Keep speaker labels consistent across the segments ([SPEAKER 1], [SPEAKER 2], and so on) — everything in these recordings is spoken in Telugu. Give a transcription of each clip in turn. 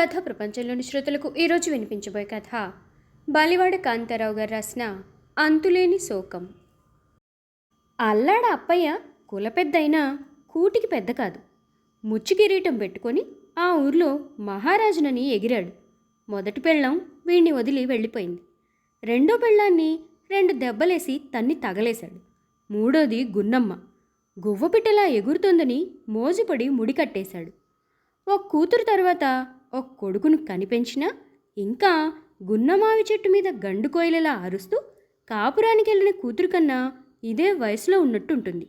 [SPEAKER 1] కథ ప్రపంచంలోని శ్రోతలకు ఈరోజు వినిపించబోయే కథ. బాలివాడ కాంతారావు గారు రాసిన అంతులేని శోకం. అల్లాడ అప్పయ్య కుల పెద్దయినా కూటికి పెద్ద కాదు. ముచ్చు కిరీటం పెట్టుకొని ఆ ఊర్లో మహారాజునని ఎగిరాడు. మొదటి పెళ్ళం వీణ్ణి వదిలి వెళ్ళిపోయింది. రెండో పెళ్ళాన్ని రెండు దెబ్బలేసి తన్ని తగలేశాడు. మూడోది గున్నమ్మ. గువ్వపిట్టలా ఎగురుతోందని మోజుపడి ముడి కట్టేశాడు. ఒక కూతురు తర్వాత ఒక కొడుకును కనిపెంచినా ఇంకా గున్నమావి చెట్టు మీద గండు కోయిలలా అరుస్తూ కాపురానికి వెళ్ళిన కూతురు కన్నా ఇదే వయసులో ఉన్నట్టుంటుంది.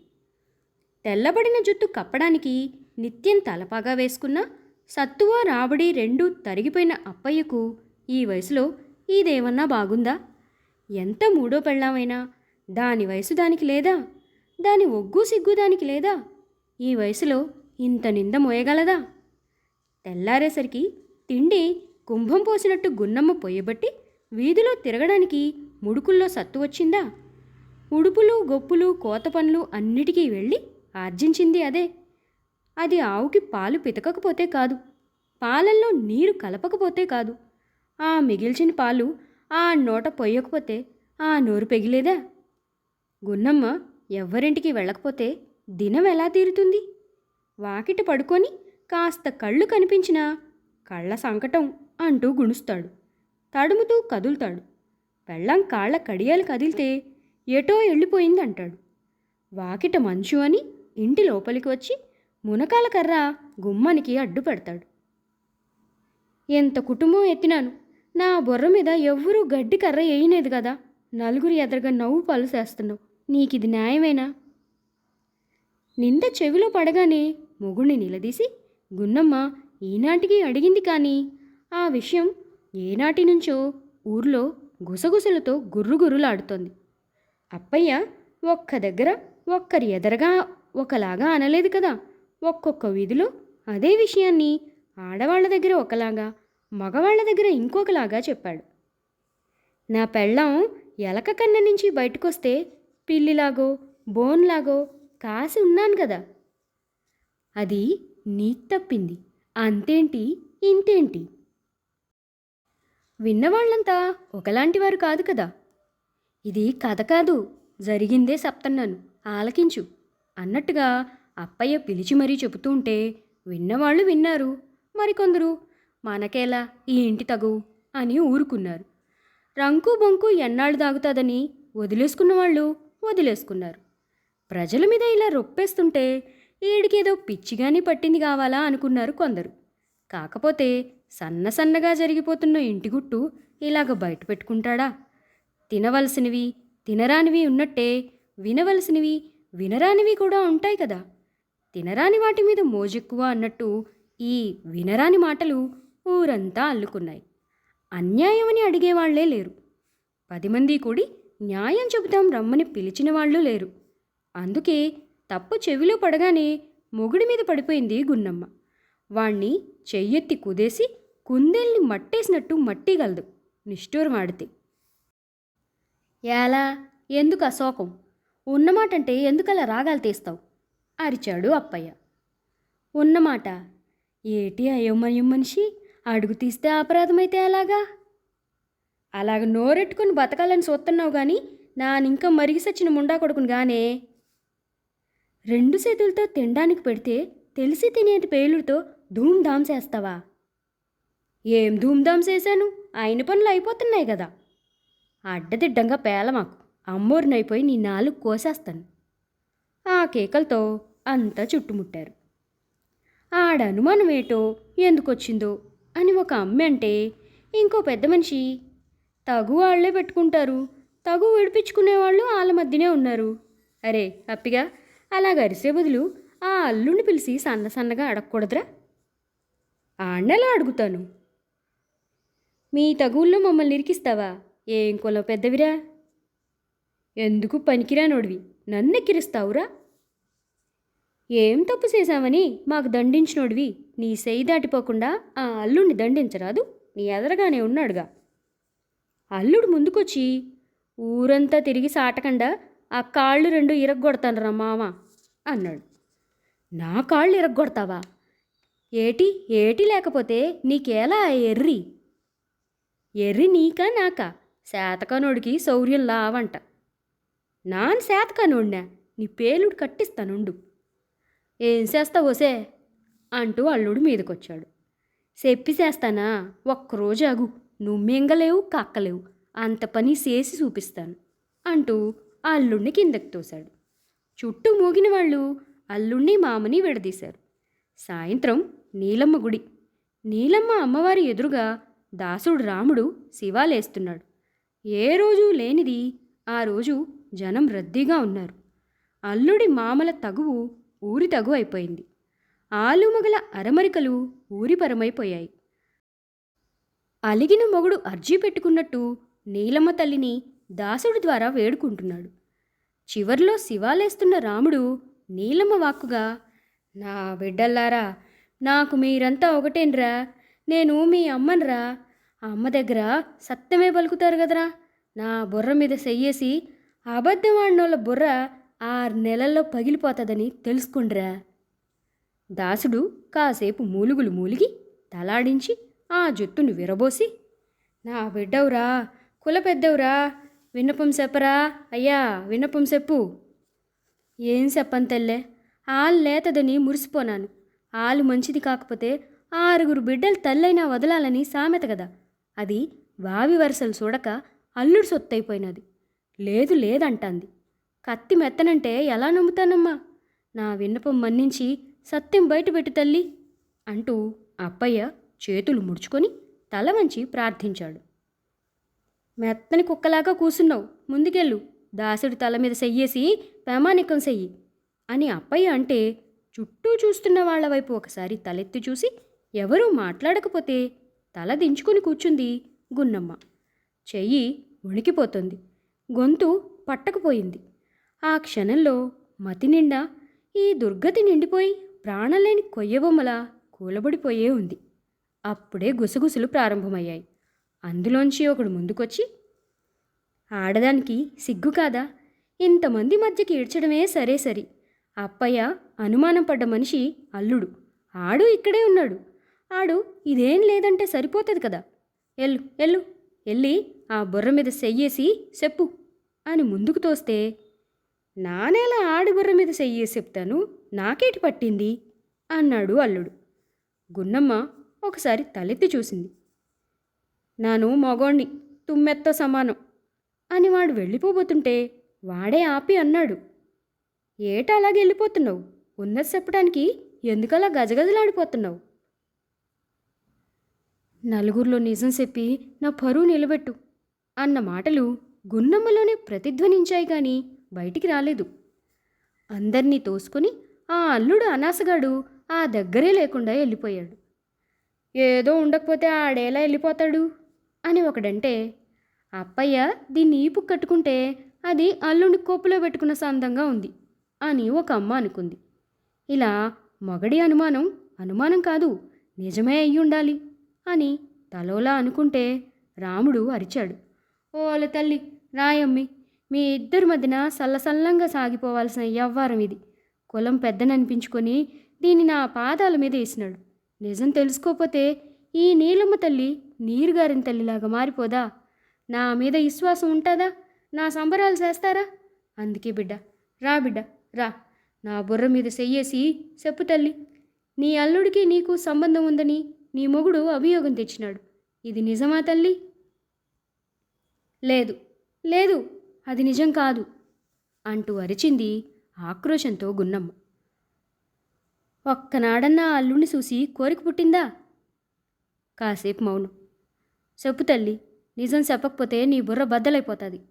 [SPEAKER 1] తెల్లబడిన జుట్టు కప్పడానికి నిత్యం తలపాగా వేసుకున్న సత్తువ రాబడి రెండూ తరిగిపోయిన అప్పయ్యకు ఈ వయసులో ఇదేమన్నా బాగుందా? ఎంత మూడో పెళ్ళామైనా? దాని వయసు దానికి లేదా? దాని ఒగ్గు సిగ్గు దానికి లేదా? ఈ వయసులో ఇంత నింద మోయగలదా? తెల్లారేసరికి తిండి కుంభం పోసినట్టు గున్నమ్మ పొయ్యబట్టి వీధిలో తిరగడానికి ముడుకుల్లో సత్తు వచ్చిందా? ఉడుపులు గొప్పులు కోత పనులు అన్నిటికీ వెళ్ళి ఆర్జించింది అదే. అది ఆవుకి పాలు పితకకపోతే కాదు. పాలల్లో నీరు కలపకపోతే కాదు. ఆ మిగిల్చిన పాలు ఆ నోట పొయ్యకపోతే ఆ నోరు పెగిలేదా? గున్నమ్మ ఎవ్వరింటికి వెళ్ళకపోతే దినం ఎలా తీరుతుంది? వాకిట పడుకొని కాస్త కళ్ళు కనిపించినా కళ్ళ సంకటం అంటూ గుణుస్తాడు. తడుముతూ కదులుతాడు. పెళ్ళం కాళ్ళ కడియాలు కదిలితే ఎటో వెళ్ళిపోయిందంటాడు వాకిట మంచు అని ఇంటి లోపలికి వచ్చి మునకాల కర్ర గుమ్మానికి అడ్డు పెడతాడు. ఎంత కుటుంబం ఎత్తినాను. నా బుర్ర మీద ఎవ్వరూ గడ్డి కర్ర వేయలేదు కదా. నలుగురు ఎదరగా నవ్వు పలుసేస్తున్నావు నీకిది న్యాయమేనా? నింద చెవిలో పడగానే మొగుణ్ణి నిలదీసి గున్నమ్మ ఈనాటికి అడిగింది కానీ ఆ విషయం ఏనాటి నుంచో ఊర్లో గుసగుసలతో గుర్రుగుర్రులాడుతోంది. అప్పయ్య ఒక్క దగ్గర ఒక్కరి ఎదరగా ఒకలాగా అనలేదు కదా. ఒక్కొక్క వీధిలో అదే విషయాన్ని ఆడవాళ్ళ దగ్గర ఒకలాగా మగవాళ్ళ దగ్గర ఇంకొకలాగా చెప్పాడు. నా పెళ్ళం ఎలక కన్న నుంచి బయటకొస్తే పిల్లిలాగో బోన్లాగో కాసి ఉన్నాను కదా. అది నీకు తప్పింది. అంతేంటి? ఇంతేంటి? విన్నవాళ్ళంతా ఒకలాంటివారు కాదు కదా. ఇది కథ కాదు. జరిగిందే సప్తన్నాను. ఆలకించు. అన్నట్టుగా అప్పయ్య పిలిచి మరీ చెబుతూ ఉంటే విన్నవాళ్ళు విన్నారు. మరికొందరు మనకేలా? ఈ ఇంటి తగు అని ఊరుకున్నారు. రంకు బొంకు ఎన్నాళ్ళు దాగుతాదని వదిలేసుకున్న వాళ్ళు వదిలేసుకున్నారు. ప్రజల మీద ఇలా రొప్పేస్తుంటే ఏదో పిచ్చిగాని పట్టింది కావాలా అనుకున్నారు కొందరు. కాకపోతే సన్న సన్నగా జరిగిపోతున్న ఇంటి గుట్టు ఇలాగ బయట పెట్టుకుంటాడా? తినవలసినవి తినరానివి ఉన్నట్టే వినవలసినవి వినరానివి కూడా ఉంటాయి కదా. తినరాని వాటి మీద మోజెక్కువ అన్నట్టు ఈ వినరాని మాటలు ఊరంతా అల్లుకున్నాయి. అన్యాయమని అడిగేవాళ్ళే లేరు. పది మంది కూడి న్యాయం చెబుతాం రమ్మని పిలిచిన వాళ్ళు లేరు. అందుకే తప్పు చెవిలో పడగానే మొగుడి మీద పడిపోయింది గున్నమ్మ. వాణ్ణి చెయ్యెత్తి కుదేసి కుందేల్ని మట్టేసినట్టు మట్టిగలదు నిష్ఠూరమాడితే ఎలా ఎందుకు అశోకం? ఉన్నమాటంటే ఎందుకలా రాగాలు తీస్తావు? అరిచాడు అప్పయ్య. ఉన్నమాట? ఏటి అయోమయం మనిషి? అడుగు తీస్తే అపరాధమైతే అలాగా అలాగ నోరెట్టుకుని బతకాలని చూస్తున్నావు కానీ నానింకా మరిగి సచ్చిన ముండా కొడుకుని గానే రెండు చేతులతో తినడానికి పెడితే తెలిసి తినేటి పేలుతో ధూమ్ధామ్ చేస్తావా? ఏం ధూమ్ధామ్ చేశాను? ఆయన పనులు అయిపోతున్నాయి కదా. అడ్డదిడ్డంగా పేల మాకు. అమ్మోరినైపోయి నీ నాలుగు కోసేస్తాను. ఆ కేకలతో అంతా చుట్టుముట్టారు. ఆడ అనుమానం ఏటో ఎందుకొచ్చిందో అని ఒక అమ్మ అంటే ఇంకో పెద్ద మనిషి తగు వాళ్ళే పెట్టుకుంటారు. తగు విడిపించుకునేవాళ్ళు వాళ్ళ మధ్యనే ఉన్నారు. అరే అప్పిగా అలా గరిసే బదులు ఆ అల్లుడిని పిలిచి సన్న సన్నగా అడగకూడదురా. ఆండలా అడుగుతాను. మీ తగుల్లో మమ్మల్ని ఇరికిస్తావా? ఏం కులం పెద్దవిరా? ఎందుకు పనికిరానోడివి నన్ను ఎక్కిరిస్తావురా ఏం తప్పు చేశామని మాకు దండించినోడివి. నీ సెయ్యి దాటిపోకుండా ఆ అల్లుడిని దండించరాదు. నీ ఎదరగానే ఉన్నాడుగా. అల్లుడు ముందుకొచ్చి ఊరంతా తిరిగి సాటకుండా ఆ కాళ్ళు రెండు ఇరగ్గొడతానురా మామ అన్నాడు. నా కాళ్ళు ఇరగొడతావా ఏటి ఏటి లేకపోతే నీకేలా ఆ ఎర్రి? ఎర్రి నీకా నాకా? శాతకనోడికి శౌర్యం లావంట. నాన్ శాతకనోడినా? నీ పేలుడు కట్టిస్తానుండు. ఏం చేస్తావోసే అంటూ అల్లుడు మీదకొచ్చాడు. చెప్పి చేస్తానా? ఒక్కరోజు అగు నువ్వు మింగలేవు కక్కలేవు. అంత పని చేసి చూపిస్తాను. అంటూ ఆ అల్లుడిని కిందకు తోశాడు. చుట్టూ మూగిన వాళ్ళు అల్లుణ్ణి మామని విడదీశారు. సాయంత్రం నీలమ్మ గుడి. నీలమ్మ అమ్మవారి ఎదురుగా దాసుడు రాముడు శివాలేస్తున్నాడు. ఏ రోజు లేనిది ఆ రోజు జనం రద్దీగా ఉన్నారు. అల్లుడి మామల తగువు ఊరి తగు అయిపోయింది. ఆలుమగల అరమరికలు ఊరిపరమైపోయాయి అలిగిన మొగుడు అర్జీ పెట్టుకున్నట్టు నీలమ్మ తల్లిని దాసుడి ద్వారా వేడుకుంటున్నాడు. చివరిలో శివాలేస్తున్న రాముడు నీలమ్మ వాక్కుగా నా బిడ్డల్లారా నాకు మీరంతా ఒకటేనరా నేను మీ అమ్మనరా. అమ్మ దగ్గర సత్యమే పలుకుతారు కదరా. నా బుర్ర మీద చెయ్యేసి అబద్ధమాడినోళ్ళ బుర్ర ఆరు నెలల్లో పగిలిపోతుందని తెలుసుకుండ్రా. దాసుడు కాసేపు మూలుగులు మూలిగి తలాడించి ఆ జుత్తును విరబోసి నా బిడ్డవురా కుల పెద్దవురా విన్నపం చెప్పరా? అయ్యా విన్నపం చెప్పు. ఏం చెప్పను తెల్లే? ఆలు లేతదని మురిసిపోనాను. ఆలు మంచిది కాకపోతే ఆరుగురు బిడ్డలు తల్లైనా వదలాలని సామెత కదా అది వావి వరసలు చూడక అల్లుడు సొత్తైపోయినది. లేదు లేదంటాంది. కత్తి మెత్తనంటే ఎలా నమ్ముతానమ్మా? నా విన్నపం మన్నించి సత్యం బయటపెట్టు తల్లి అంటూ అప్పయ్య చేతులు ముడుచుకొని తల వంచి ప్రార్థించాడు. మెత్తని కుక్కలాగా కూసున్నావు. ముందుకెళ్ళు. దాసుడి తల మీద సెయ్యేసి ప్రామాణికం సెయ్యి. అని అప్పయ్య అంటే చుట్టూ చూస్తున్న వాళ్ళ వైపు ఒకసారి తలెత్తి చూసి ఎవరూ మాట్లాడకపోతే తల దించుకుని కూర్చుంది గున్నమ్మ. చెయ్యి వణికిపోతుంది. గొంతు పట్టకపోయింది. ఆ క్షణంలో మతి నిండా ఈ దుర్గతి నిండిపోయి ప్రాణలేని కొయ్యబొమ్మల కూలబడిపోయే ఉంది. అప్పుడే గుసగుసలు ప్రారంభమయ్యాయి. అందులోంచి ఒకడు ముందుకొచ్చి ఆడదానికి సిగ్గు కాదా? ఇంతమంది మధ్యకి ఈడ్చడమే సరే సరి. అప్పయ్య అనుమానం పడ్డ మనిషి అల్లుడు. ఆడు ఇక్కడే ఉన్నాడు. ఆడు ఇదేం లేదంటే సరిపోతుంది కదా. ఎల్లు ఎల్లు ఎల్లి ఆ బుర్ర మీద సెయ్యేసి చెప్పు అని ముందుకు తోస్తే నానేలా ఆడి బుర్ర మీద సెయ్యేసి చెప్తాను నాకేటి పట్టింది? అన్నాడు అల్లుడు. గున్నమ్మ ఒకసారి తలెత్తి చూసింది. నాను మగోణ్ణి తుమ్మెత్తో సమానం. అని వాడు వెళ్ళిపోబోతుంటే వాడే ఆపి అన్నాడు. ఏట అలాగే వెళ్ళిపోతున్నావు? ఉన్నది చెప్పడానికి ఎందుకలా గజగజలాడిపోతున్నావు? నలుగురిలో నిజం చెప్పి నా పరువు నిలబెట్టు అన్న మాటలు గున్నమ్మలోనే ప్రతిధ్వనించాయి కానీ బయటికి రాలేదు. అందర్నీ తోసుకొని ఆ అల్లుడు అనాసగాడు ఆ దగ్గరే లేకుండా వెళ్ళిపోయాడు. ఏదో ఉండకపోతే ఆడేలా వెళ్ళిపోతాడు. అని ఒకడంటే అప్పయ్య దీన్ని ఈపు కట్టుకుంటే అది అల్లుడి కోపులో పెట్టుకున్న సందంగా ఉంది అని ఒక అమ్మ అనుకుంది. ఇలా మొగడి అనుమానం అనుమానం కాదు నిజమే అయ్యి ఉండాలి అని తలోలా అనుకుంటే రాముడు అరిచాడు. ఓ వాళ్ళ తల్లి రాయమ్మి మీ ఇద్దరి మధ్యన సల్లసల్లంగా సాగిపోవాల్సిన యవ్వారం ఇది. కులం పెద్దననిపించుకొని దీన్ని నా పాదాల మీద వేసినాడు నిజం తెలుసుకోపోతే ఈ నీలమ్మ తల్లి నీరుగారిన తల్లిలాగా మారిపోదా? నా మీద విశ్వాసం ఉంటుందా? నా సంబరాలు చేస్తారా? అందుకే బిడ్డ రా బిడ్డ రా. నా బుర్ర మీద చెయ్యేసి చెప్పు తల్లి. నీ అల్లుడికి నీకు సంబంధం ఉందని నీ మొగుడు అభియోగం తెచ్చినాడు. ఇది నిజమా తల్లి? లేదు లేదు అది నిజం కాదు అంటూ అరిచింది ఆక్రోశంతో గున్నమ్మ. ఒక్కనాడన్నా ఆ అల్లుడిని చూసి కోరిక పుట్టిందా? కాసేపు మౌనం. చెప్పు తల్లి నిజం చెప్పకపోతే నీ బుర్ర బద్దలైపోతుంది.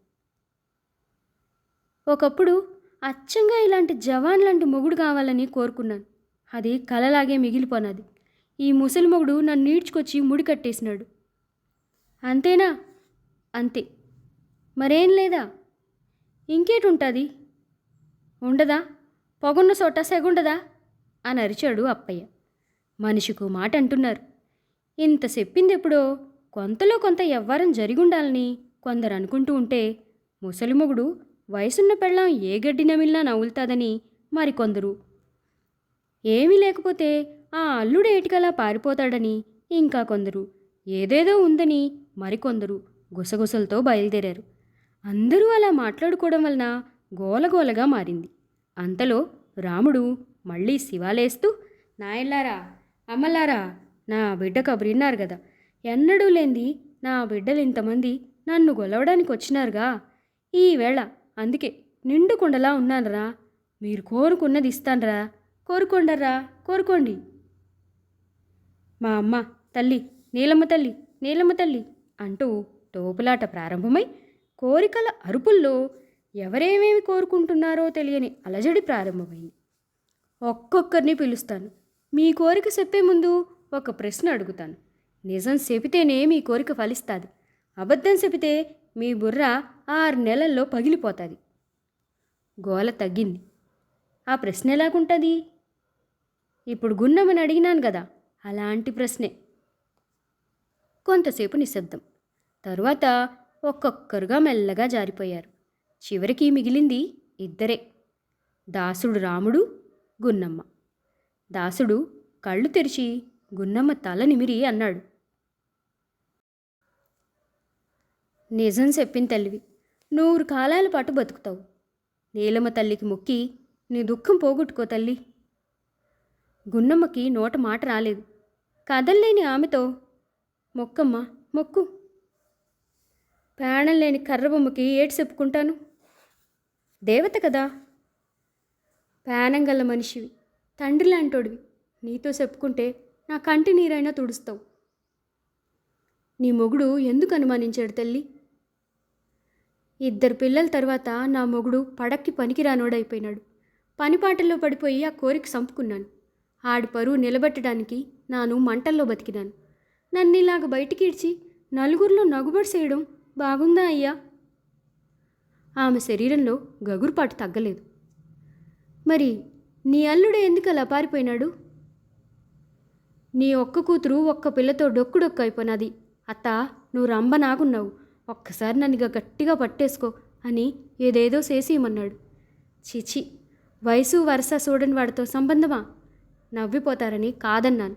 [SPEAKER 1] ఒకప్పుడు అచ్చంగా ఇలాంటి జవాన్ లాంటి మొగుడు కావాలని కోరుకున్నాను. అది కలలాగే మిగిలిపోనది. ఈ ముసలి మొగుడు నన్ను నీడ్చుకొచ్చి ముడి కట్టేసినాడు. అంతేనా? అంతే. మరేం లేదా? ఇంకేటుంటుంది? ఉండదా? పొగున్న చోట సెగుండదా? అని అరిచాడు అప్పయ్య. మనిషికు మాట అంటున్నారు ఇంత చెప్పింది ఎప్పుడో కొంతలో కొంత ఎవ్వరం జరిగుండాలని కొందరు అనుకుంటూ ఉంటే ముసలిమొగుడు వయసున్న పెళ్ళాం ఏ గడ్డి నమిలినా నవ్వులుతాదని మరికొందరు. ఏమీ లేకపోతే ఆ అల్లుడు ఏటికలా పారిపోతాడని ఇంకా కొందరు. ఏదేదో ఉందని మరికొందరు గుసగుసలతో బయలుదేరారు. అందరూ అలా మాట్లాడుకోవడం వలన గోలగోలగా మారింది. అంతలో రాముడు మళ్ళీ శివాలేస్తూ నాయల్లారా అమ్మలారా నా బిడ్డ కబురిన్నారు కదా ఎన్నడూ లేంది నా బిడ్డలు ఇంతమంది నన్ను గొలవడానికి వచ్చినారుగా. ఈవేళ అందుకే నిండు కుండలా ఉన్నానరా. మీరు కోరుకున్నది ఇస్తానరా. కోరుకోండరా కోరుకోండి. మా అమ్మ తల్లి నీలమ్మ తల్లి నీలమ్మ తల్లి అంటూ తోపులాట ప్రారంభమై కోరికల అరుపుల్లో ఎవరేమేమి కోరుకుంటున్నారో తెలియని అలజడి ప్రారంభమైంది. ఒక్కొక్కరిని పిలుస్తాను. మీ కోరిక చెప్పే ముందు ఒక ప్రశ్న అడుగుతాను. నిజం చెబితేనే మీ కోరిక ఫలిస్తుంది. అబద్ధం చెబితే మీ బుర్ర ఆరు నెలల్లో పగిలిపోతుంది. గోల తగ్గింది. ఆ ప్రశ్న ఎలాగుంటుంది? ఇప్పుడు గున్నమని అడిగినాను కదా అలాంటి ప్రశ్నే. కొంతసేపు నిశ్శబ్దం. తరువాత ఒక్కొక్కరుగా మెల్లగా జారిపోయారు. చివరికి మిగిలింది ఇద్దరే. దాసుడు రాముడు గున్నమ్మ. దాసుడు కళ్ళు తెరిచి గున్నమ్మ తల నిమిరి అన్నాడు. నిజం చెప్పిన తల్లివి నూరు కాలాల పాటు బతుకుతావు. నీలమ్మ తల్లికి మొక్కి నీ దుఃఖం పోగొట్టుకో తల్లి. గున్నమ్మకి నోట మాట రాలేదు. కదల్లేని ఆమెతో మొక్కమ్మ మొక్కు. ప్రాణం లేని కర్రబొమ్మకి ఏటి చెప్పుకుంటాను? దేవత కదా. ప్రాణం గల మనిషివి తండ్రి లాంటోడివి. నీతో చెప్పుకుంటే నా కంటి నీరైనా తుడుస్తావు. నీ మొగుడు ఎందుకు అనుమానించాడు తల్లి? ఇద్దరు పిల్లల తర్వాత నా మొగుడు పడక్కి పనికిరానోడైపోయినాడు. పనిపాటల్లో పడిపోయి ఆ కోరిక సంపుకున్నాను. ఆడి పరువు నిలబెట్టడానికి నాను మంటల్లో బతికినాను. నన్ను ఇలాగ బయటికి ఇడ్చి నలుగురిలో నగుబడి చేయడం బాగుందా అయ్యా? ఆమె శరీరంలో గగురుపాటు తగ్గలేదు. మరి నీ అల్లుడు ఎందుకు అలా పారిపోయినాడు? నీ ఒక్క కూతురు ఒక్క పిల్లతో డొక్కు అయిపోయినది అత్త నువ్వు రంబ నాగున్నావు ఒక్కసారి నన్ను ఇక గట్టిగా పట్టేసుకో అని ఏదేదో చేసేయమన్నాడు. చిచి వయసు వరుస చూడని వాడితో సంబంధమా? నవ్విపోతారని కాదన్నాను.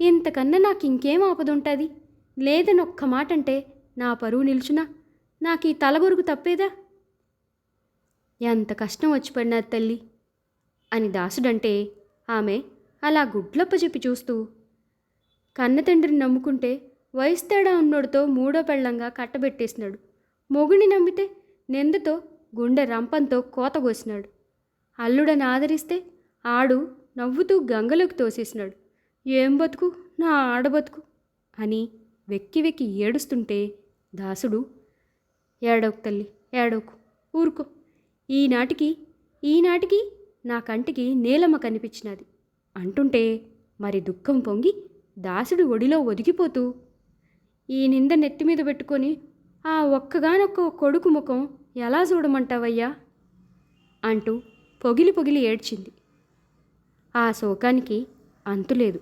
[SPEAKER 1] ఇంతకన్నా నాకు ఇంకేం ఆపదుంటుంది? లేదని ఒక్క మాట అంటే నా పరువు నిల్చునా? నాకు ఈ తలగొరుగు తప్పేదా? ఎంత కష్టం వచ్చి పడినారు తల్లి? అని దాసుడంటే ఆమె అలా గుడ్లప్ప చెప్పి చూస్తూ కన్న తండ్రిని నమ్ముకుంటే వయసు తేడా ఉన్నోడితో మూడో పెళ్ళంగా కట్టబెట్టేసినాడు. మొగుని నమ్మితే నిందతో గుండె రంపంతో కోతగోసినాడు. అల్లుడని ఆదరిస్తే ఆడు నవ్వుతూ గంగలోకి తోసేసినాడు. ఏం బతుకు? నా ఆడబతుకు? అని వెక్కి వెక్కి ఏడుస్తుంటే దాసుడు ఏడోకు తల్లి ఏడోకు ఊరుకో. ఈనాటికి ఈనాటికి నా కంటికి నీలమ్మ కనిపించినది. అంటుంటే మరి దుఃఖం పొంగి దాసుడు ఒడిలో ఒదిగిపోతూ ఈ నింద నెత్తి మీద పెట్టుకొని ఆ ఒక్కగానొక్క కొడుకు ముఖం ఎలా చూడమంటావయ్యా? అంటూ పొగిలి పొగిలి ఏడ్చింది. ఆ శోకానికి అంతులేదు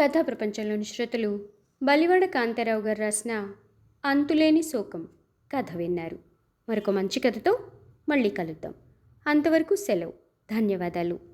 [SPEAKER 1] కథా ప్రపంచంలోని శ్రోతలు బలివాడ కాంతారావు గారు రాసిన అంతులేని శోకం కథ విన్నారు. మరొక మంచి కథతో మళ్ళీ కలుద్దాం. అంతవరకు సెలవు. ధన్యవాదాలు.